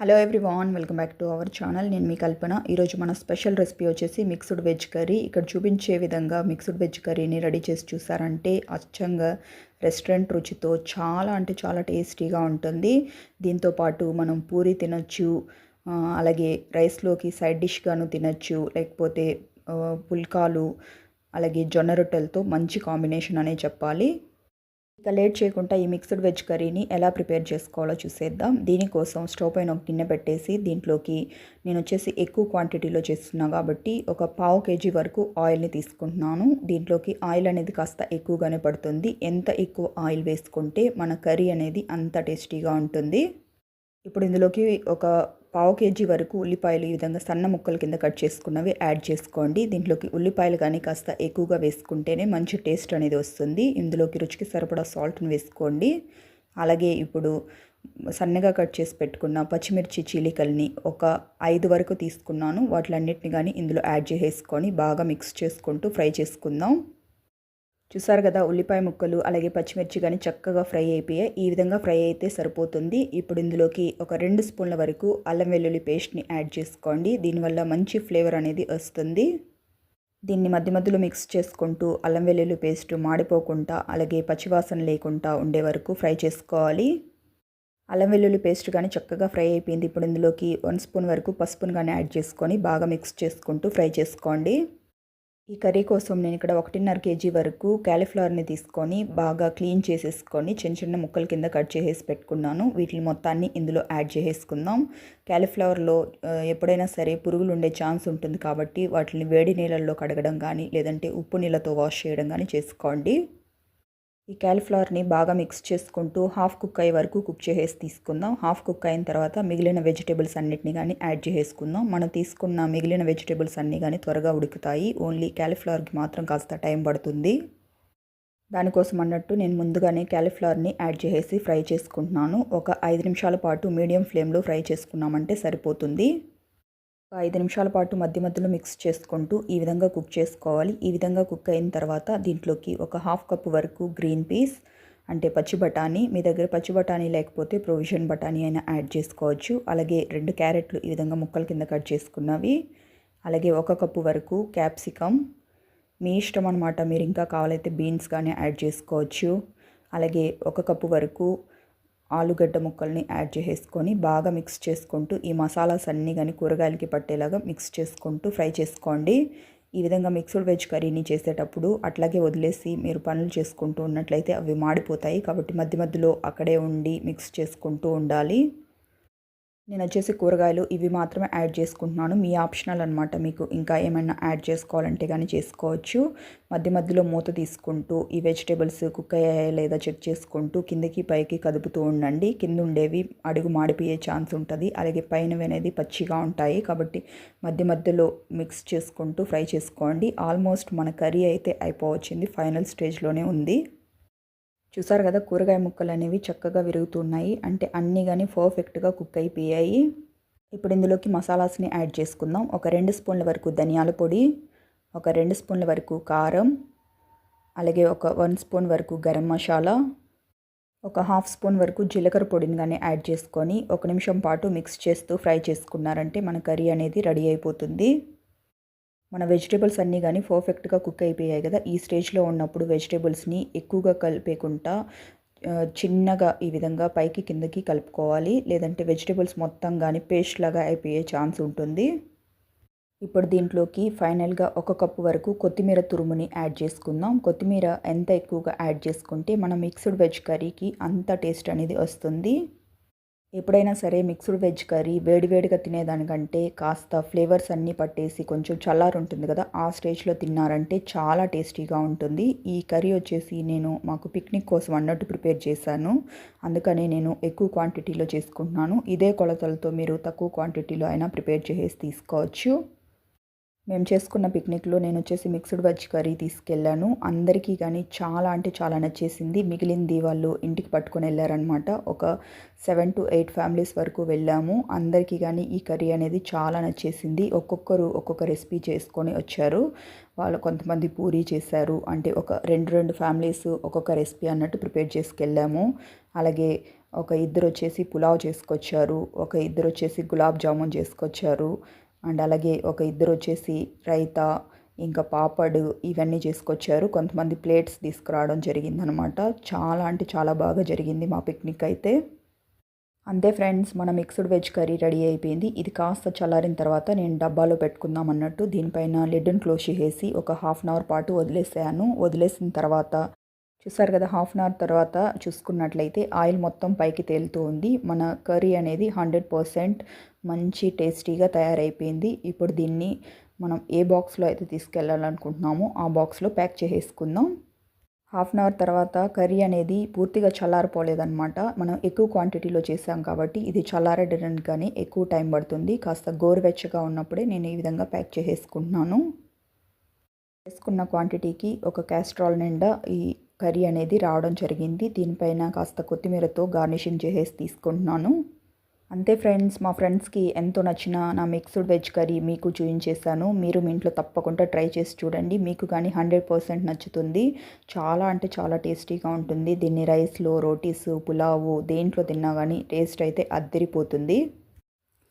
Hello everyone welcome back to our channel నేను మీ కల్పన. ఈరోజు మన స్పెషల్ రెసిపీ వచ్చేసి మిక్స్డ్ వెజ్ కర్రీ ఇక్కడ చూపించే విధంగా మిక్స్డ్ వెజ్ కర్రీని రెడీ చేసి చూసారంటే అచ్చంగా రెస్టారెంట్ రుచితో చాలా అంటే చాలా టేస్టీగా ఉంటుంది. దీంతో పాటు మనం పూరి తినచ్చు అలాగే రైస్లోకి సైడ్ డిష్గాను తినచ్చు లేకపోతే పుల్కాలు అలాగే జొన్న రొట్టెలతో మంచి కాంబినేషన్ అనే చెప్పాలి. ఇక లేట్ చేయకుండా ఈ మిక్స్డ్ వెజ్ కర్రీని ఎలా ప్రిపేర్ చేసుకోవాలో చూసేద్దాం. దీనికోసం స్టవ్ పైన ఒక గిన్నె పెట్టేసి దీంట్లోకి నేను వచ్చేసి ఎక్కువ క్వాంటిటీలో చేస్తున్నా కాబట్టి ఒక పావు కేజీ వరకు ఆయిల్ని తీసుకుంటున్నాను. దీంట్లోకి ఆయిల్ అనేది కాస్త ఎక్కువగానే పడుతుంది. ఎంత ఎక్కువ ఆయిల్ వేసుకుంటే మన కర్రీ అనేది అంత టేస్టీగా ఉంటుంది. ఇప్పుడు ఇందులోకి ఒక పావు కేజీ వరకు ఉల్లిపాయలు ఈ విధంగా సన్న ముక్కల కింద కట్ చేసుకున్నవి యాడ్ చేసుకోండి. దీంట్లోకి ఉల్లిపాయలు కానీ కాస్త ఎక్కువగా వేసుకుంటేనే మంచి టేస్ట్ అనేది వస్తుంది. ఇందులోకి రుచికి సరిపడా సాల్ట్ని వేసుకోండి. అలాగే ఇప్పుడు సన్నగా కట్ చేసి పెట్టుకున్న పచ్చిమిర్చి చీలికల్ని ఒక ఐదు వరకు తీసుకున్నాను. వాటిలన్నిటిని కానీ ఇందులో యాడ్ చేసేసుకొని బాగా మిక్స్ చేసుకుంటూ ఫ్రై చేసుకుందాం. చూసారు కదా ఉల్లిపాయ ముక్కలు అలాగే పచ్చిమిర్చి కానీ చక్కగా ఫ్రై అయిపోయాయి ఈ విధంగా ఫ్రై అయితే సరిపోతుంది. ఇప్పుడు ఇందులోకి ఒక రెండు స్పూన్ల వరకు అల్లం వెల్లుల్లి పేస్ట్ని యాడ్ చేసుకోండి. దీనివల్ల మంచి ఫ్లేవర్ అనేది వస్తుంది. దీన్ని మధ్య మధ్యలో మిక్స్ చేసుకుంటూ అల్లం వెల్లుల్లి పేస్ట్ మాడిపోకుండా అలాగే పచ్చివాసన లేకుండా ఉండే వరకు ఫ్రై చేసుకోవాలి. అల్లం వెల్లుల్లి పేస్ట్ కానీ చక్కగా ఫ్రై అయిపోయింది. ఇప్పుడు ఇందులోకి వన్ స్పూన్ వరకు పసుపును కానీ యాడ్ చేసుకొని బాగా మిక్స్ చేసుకుంటూ ఫ్రై చేసుకోండి. ఈ కర్రీ కోసం నేను ఇక్కడ ఒకటిన్నర కేజీ వరకు క్యాలీఫ్లవర్ని తీసుకొని బాగా క్లీన్ చేసేసుకొని చిన్న చిన్న ముక్కల కింద కట్ చేసేసి పెట్టుకున్నాను. వీటిని మొత్తాన్ని ఇందులో యాడ్ చేసేసుకుందాం. క్యాలీఫ్లవర్లో ఎప్పుడైనా సరే పురుగులు ఉండే ఛాన్స్ ఉంటుంది కాబట్టి వాటిని వేడి నీళ్ళల్లో కడగడం కానీ లేదంటే ఉప్పు నీళ్ళతో వాష్ చేయడం కానీ చేసుకోండి. ఈ క్యాలిఫ్లవర్ని బాగా మిక్స్ చేసుకుంటూ హాఫ్ కుక్ అయ్యే వరకు కుక్ చేసేసి తీసుకుందాం. హాఫ్ కుక్ అయిన తర్వాత మిగిలిన వెజిటేబుల్స్ అన్నిటిని కానీ యాడ్ చేసేసుకుందాం. మనం తీసుకున్న మిగిలిన వెజిటేబుల్స్ అన్నీ కానీ త్వరగా ఉడుకుతాయి. ఓన్లీ క్యాలిఫ్లవర్కి మాత్రం కాస్త టైం పడుతుంది. దానికోసం అన్నట్టు నేను ముందుగానే క్యాలీఫ్లవర్ని యాడ్ చేసేసి ఫ్రై చేసుకుంటున్నాను. ఒక ఐదు నిమిషాల పాటు మీడియం ఫ్లేమ్లో ఫ్రై చేసుకున్నామంటే సరిపోతుంది. ఒక ఐదు నిమిషాల పాటు మధ్య మధ్యలో మిక్స్ చేసుకుంటూ ఈ విధంగా కుక్ చేసుకోవాలి. ఈ విధంగా కుక్ అయిన తర్వాత దీంట్లోకి ఒక హాఫ్ కప్ వరకు గ్రీన్ పీస్ అంటే పచ్చి బఠానీ మీ దగ్గర పచ్చి బఠానీ లేకపోతే ప్రొవిజన్ బఠానీ అయినా యాడ్ చేసుకోవచ్చు. అలాగే రెండు క్యారెట్లు ఈ విధంగా ముక్కల కింద కట్ చేసుకున్నవి. అలాగే ఒక కప్పు వరకు క్యాప్సికమ్ మీ ఇష్టం అనమాట మీరు ఇంకా కావాలైతే బీన్స్ కానీ యాడ్ చేసుకోవచ్చు. అలాగే ఒక కప్పు వరకు ఆలుగడ్డ ముక్కల్ని యాడ్ చేసేసుకొని బాగా మిక్స్ చేసుకుంటూ ఈ మసాలాస్ అన్నీ కానీ కూరగాయలకి పట్టేలాగా మిక్స్ చేసుకుంటూ ఫ్రై చేసుకోండి. ఈ విధంగా మిక్స్డ్ వెజ్ కర్రీని చేసేటప్పుడు అట్లాగే వదిలేసి మీరు పనులు చేసుకుంటూ ఉన్నట్లయితే అవి మాడిపోతాయి కాబట్టి మధ్య మధ్యలో అక్కడే ఉండి మిక్స్ చేసుకుంటూ ఉండాలి. నేను వచ్చేసి కూరగాయలు ఇవి మాత్రమే యాడ్ చేసుకుంటున్నాను. మీ ఆప్షనల్ అనమాట మీకు ఇంకా ఏమైనా యాడ్ చేసుకోవాలంటే కానీ చేసుకోవచ్చు. మధ్య మధ్యలో మూత తీసుకుంటూ ఈ వెజిటేబుల్స్ కుక్ అయ్యాయా లేదా చెక్ చేసుకుంటూ కిందకి పైకి కదుపుతూ ఉండండి. కింద ఉండేవి అడుగు మాడిపోయే ఛాన్స్ ఉంటుంది. అలాగే పైనవి అనేది పచ్చిగా ఉంటాయి కాబట్టి మధ్య మధ్యలో మిక్స్ చేసుకుంటూ ఫ్రై చేసుకోండి. ఆల్మోస్ట్ మన కర్రీ అయితే అయిపోవచ్చింది. ఫైనల్ స్టేజ్లోనే ఉంది. చూసారు కదా కూరగాయ ముక్కలు అనేవి చక్కగా విరుగుతున్నాయి. అంటే అన్నీ కానీ పర్ఫెక్ట్గా కుక్ అయిపోయాయి. ఇప్పుడు ఇందులోకి మసాలాస్ని యాడ్ చేసుకుందాం. ఒక రెండు స్పూన్ల వరకు ధనియాల పొడి ఒక రెండు స్పూన్ల వరకు కారం అలాగే ఒక వన్ స్పూన్ వరకు గరం మసాలా ఒక హాఫ్ స్పూన్ వరకు జీలకర్ర పొడిని కానీ యాడ్ చేసుకొని ఒక నిమిషం పాటు మిక్స్ చేస్తూ ఫ్రై చేసుకున్నారంటే మన కర్రీ అనేది రెడీ అయిపోతుంది. మన వెజిటేబుల్స్ అన్నీ కానీ పర్ఫెక్ట్గా కుక్ అయిపోయాయి కదా. ఈ స్టేజ్లో ఉన్నప్పుడు వెజిటేబుల్స్ని ఎక్కువగా కలిపేకుండా చిన్నగా ఈ విధంగా పైకి కిందకి కలుపుకోవాలి. లేదంటే వెజిటేబుల్స్ మొత్తం కానీ పేస్ట్ లాగా అయిపోయే ఛాన్స్ ఉంటుంది. ఇప్పుడు దీంట్లోకి ఫైనల్గా ఒక కప్పు వరకు కొత్తిమీర తురుముని యాడ్ చేసుకుందాం. కొత్తిమీర ఎంత ఎక్కువగా యాడ్ చేసుకుంటే మన మిక్స్డ్ వెజ్ కర్రీకి అంత టేస్ట్ అనేది వస్తుంది. ఎప్పుడైనా సరే మిక్స్డ్ వెజ్ కర్రీ వేడివేడిగా తినేదానికంటే కాస్త ఫ్లేవర్స్ అన్నీ పట్టేసి కొంచెం చల్లారు ఉంటుంది కదా ఆ స్టేజ్లో తిన్నారంటే చాలా టేస్టీగా ఉంటుంది. ఈ కర్రీ వచ్చేసి నేను మాకు పిక్నిక్ కోసం అన్నట్టు ప్రిపేర్ చేశాను. అందుకని నేను ఎక్కువ క్వాంటిటీలో చేసుకుంటున్నాను. ఇదే కొలతలతో మీరు తక్కువ క్వాంటిటీలో అయినా ప్రిపేర్ చేసి తీసుకోవచ్చు. మేము చేసుకున్న పిక్నిక్లో నేను వచ్చేసి మిక్స్డ్ వెజ్ కర్రీ తీసుకెళ్ళాను. అందరికీ కానీ చాలా అంటే చాలా నచ్చేసింది. మిగిలింది వాళ్ళు ఇంటికి పట్టుకొని వెళ్ళారనమాట ఒక సెవెన్ టు ఎయిట్ ఫ్యామిలీస్ వరకు వెళ్ళాము. అందరికీ కానీ ఈ కర్రీ అనేది చాలా నచ్చేసింది. ఒక్కొక్కరు ఒక్కొక్క రెసిపీ చేసుకొని వచ్చారు. వాళ్ళు కొంతమంది పూరీ చేశారు. అంటే ఒక రెండు రెండు ఫ్యామిలీస్ ఒక్కొక్క రెసిపీ అన్నట్టు ప్రిపేర్ చేసుకెళ్ళాము. అలాగే ఒక ఇద్దరు వచ్చేసి పులావ్ చేసుకొచ్చారు. ఒక ఇద్దరు వచ్చేసి గులాబ్ జామున్ చేసుకొచ్చారు. అండ్ అలాగే ఒక ఇద్దరు వచ్చేసి రైతా ఇంకా పాపడు ఇవన్నీ చేసుకొచ్చారు. కొంతమంది ప్లేట్స్ తీసుకురావడం జరిగిందనమాట. చాలా అంటే చాలా బాగా జరిగింది మా పిక్నిక్ అయితే. అంతే ఫ్రెండ్స్ మన మిక్స్డ్ వెజ్ కర్రీ రెడీ అయిపోయింది. ఇది కాస్త చల్లారిన తర్వాత నేను డబ్బాలో పెట్టుకుందాం అన్నట్టు దీనిపైన లిడ్ని క్లోజ్ చేసి ఒక హాఫ్ అన్ అవర్ పాటు వదిలేసాను. వదిలేసిన తర్వాత చూసారు కదా హాఫ్ అన్ అవర్ తర్వాత చూసుకున్నట్లయితే ఆయిల్ మొత్తం పైకి తేలుతూ ఉంది. మన కర్రీ అనేది హండ్రెడ్ పర్సెంట్ మంచి టేస్టీగా తయారైపోయింది. ఇప్పుడు దీన్ని మనం ఏ బాక్స్లో అయితే తీసుకెళ్ళాలనుకుంటున్నామో ఆ బాక్స్లో ప్యాక్ చేసేసుకుందాం. హాఫ్ అన్ అవర్ తర్వాత కర్రీ అనేది పూర్తిగా చల్లారిపోలేదన్నమాట. మనం ఎక్కువ క్వాంటిటీలో చేసాం కాబట్టి ఇది చల్లారడానికి కానీ ఎక్కువ టైం పడుతుంది. కాస్త గోరువెచ్చగా ఉన్నప్పుడే నేను ఈ విధంగా ప్యాక్ చేసేసుకుంటున్నాను. వేసుకున్న క్వాంటిటీకి ఒక క్యాస్ట్రాల్ నిండా ఈ కర్రీ అనేది రావడం జరిగింది. దీనిపైన కాస్త కొత్తిమీరతో గార్నిషింగ్ చేసేసి తీసుకుంటున్నాను. అంతే ఫ్రెండ్స్ మా ఫ్రెండ్స్కి ఎంతో నచ్చిన నా మిక్స్డ్ వెజ్ కర్రీ మీకు చూపించేశాను. మీరు మీ ఇంట్లో తప్పకుండా ట్రై చేసి చూడండి. మీకు కానీ హండ్రెడ్ పర్సెంట్ నచ్చుతుంది. చాలా అంటే చాలా టేస్టీగా ఉంటుంది. దీన్ని రైస్లో రోటీస్ పులావు దేంట్లో తిన్నా కానీ టేస్ట్ అయితే అద్దరిపోతుంది.